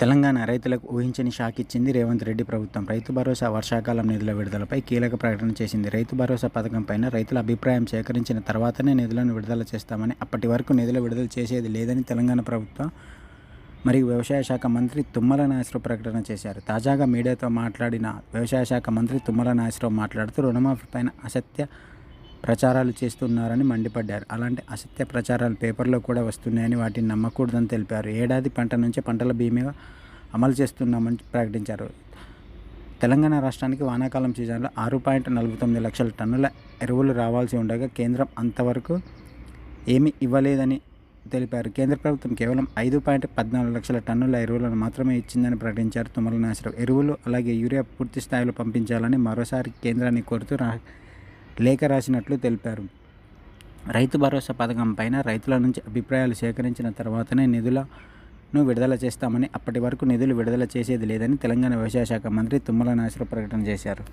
తెలంగాణ రైతులకు ఊహించని షాక్ ఇచ్చింది రేవంత్ రెడ్డి ప్రభుత్వం. రైతు భరోసా వర్షాకాలం నిధుల విడుదలపై కీలక ప్రకటన చేసింది. రైతు భరోసా పథకం పైన రైతుల అభిప్రాయం సేకరించిన తర్వాతనే నిధులను విడుదల చేస్తామని అప్పటి వరకు నిధులు విడుదల చేసేది లేదని తెలంగాణ ప్రభుత్వం మరియు వ్యవసాయ శాఖ మంత్రి తుమ్మల నాగేశ్వరరావు ప్రకటన చేశారు. తాజాగా మీడియాతో మాట్లాడిన వ్యవసాయ శాఖ మంత్రి తుమ్మల నాగేశ్వరరావు మాట్లాడుతూ రుణమాఫీ పైన అసత్య ప్రచారాలు చేస్తున్నారని మండిపడ్డారు. అలాంటి అసత్య ప్రచారాలు పేపర్లో కూడా వస్తున్నాయని వాటిని నమ్మకూడదని తెలిపారు. ఏడాది పంట నుంచి పంటల బీమా అమలు చేస్తున్నామని ప్రకటించారు. తెలంగాణ రాష్ట్రానికి వానాకాలం సీజన్లో ఆరు పాయింట్ నలభై తొమ్మిది లక్షల టన్నుల ఎరువులు రావాల్సి ఉండగా కేంద్రం అంతవరకు ఏమీ ఇవ్వలేదని తెలిపారు. కేంద్ర ప్రభుత్వం కేవలం ఐదు పాయింట్ పద్నాలుగు లక్షల టన్నుల ఎరువులను మాత్రమే ఇచ్చిందని ప్రకటించారు తుమ్మల నాశరావు ఎరువులు అలాగే యూరియా పూర్తి స్థాయిలో పంపించాలని మరోసారి కేంద్రాన్ని కోరుతూ రా లేఖ రాసినట్లు తెలిపారు. రైతు భరోసా పథకం పైన రైతుల నుంచి అభిప్రాయాలు సేకరించిన తర్వాతనే నిధులను విడుదల చేస్తామని అప్పటి వరకు నిధులు విడుదల చేసేది లేదని తెలంగాణ వ్యవసాయ శాఖ మంత్రి తుమ్మల నాశరావు ప్రకటన చేశారు.